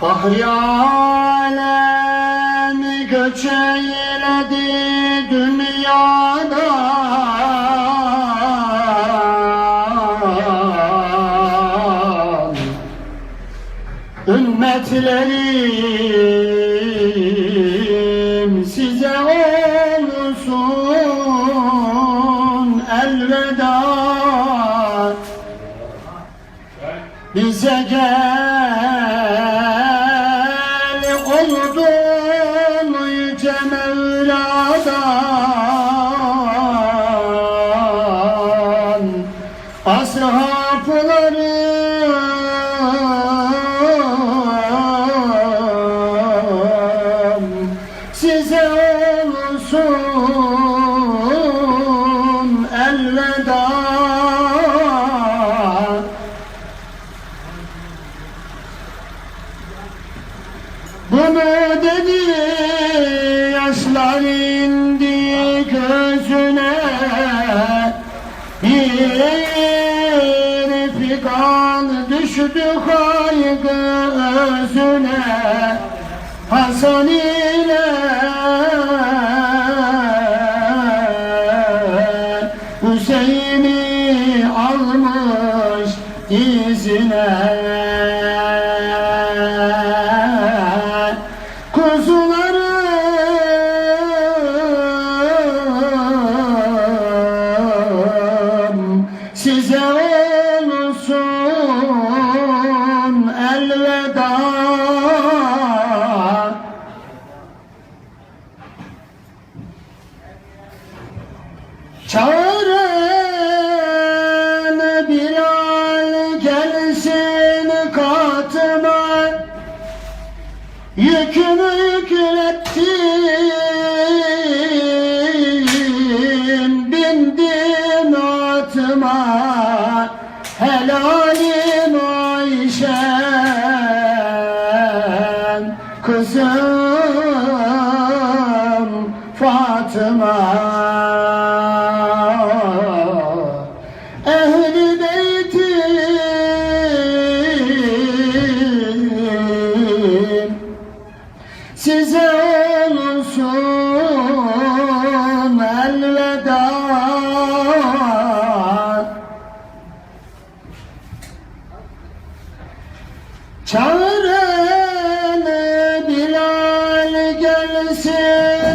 Fahri alemi göç eyledi dünyadan. Ümmetlerim size olsun elveda. Bize gel Bunu dedi yaşlar indi gözüne Bir figan düştü kaygı özüne Hasan ile Çağırın Bilal gelsin katıma. Yükümü yüklettim Bindim atıma. Helalim Ayşem Kızım Fatıma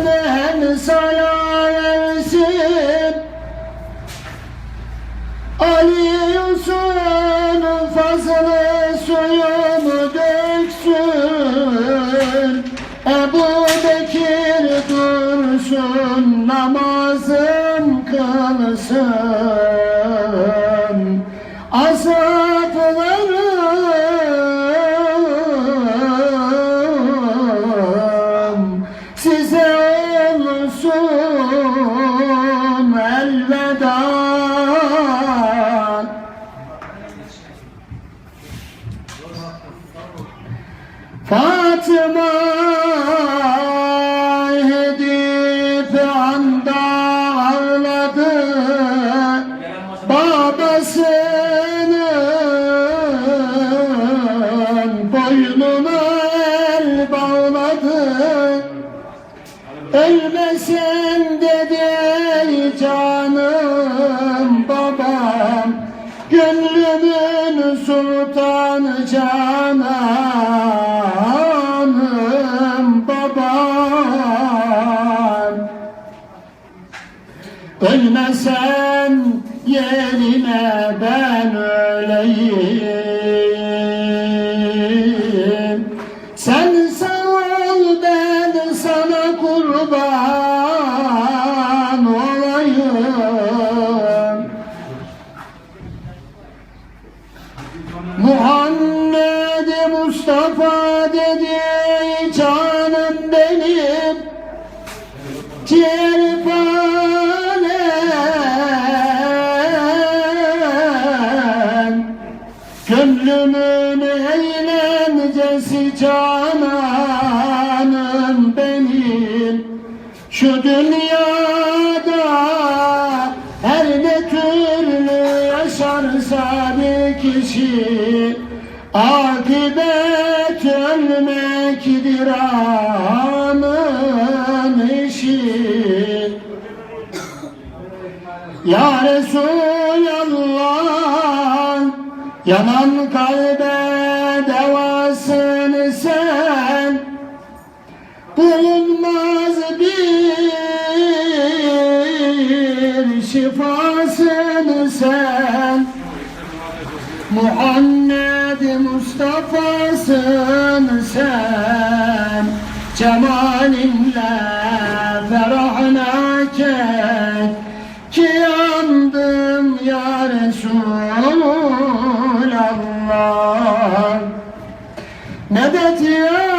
hem sana versin Ali Yusuf'un fazla suyunu döksün. Ebu Bekir dursun namazım kılsın. Azaplarım elveda Fatıma hedip anda ağladı. Babasının boynuna el bağladı Ölmesen dedi canım babam Gönlümün sultanı cananım babam. Ölmesen yerine ben öleyim kurban olayım. Muhammed Mustafa dedi canım benim Ciğerpanem Gönlümün eğlencesi benim Şu dünyada her ne türlü yaşarsa bir kişi Akıbet ölüm sevmektir anın işi. Ya Resulallah Yanan kalbe devasını sen. Bulunmaz Muhammed Mustafa'sın sen Cemalinle ferahına ket Ki yandım ya Resulallah Medet ya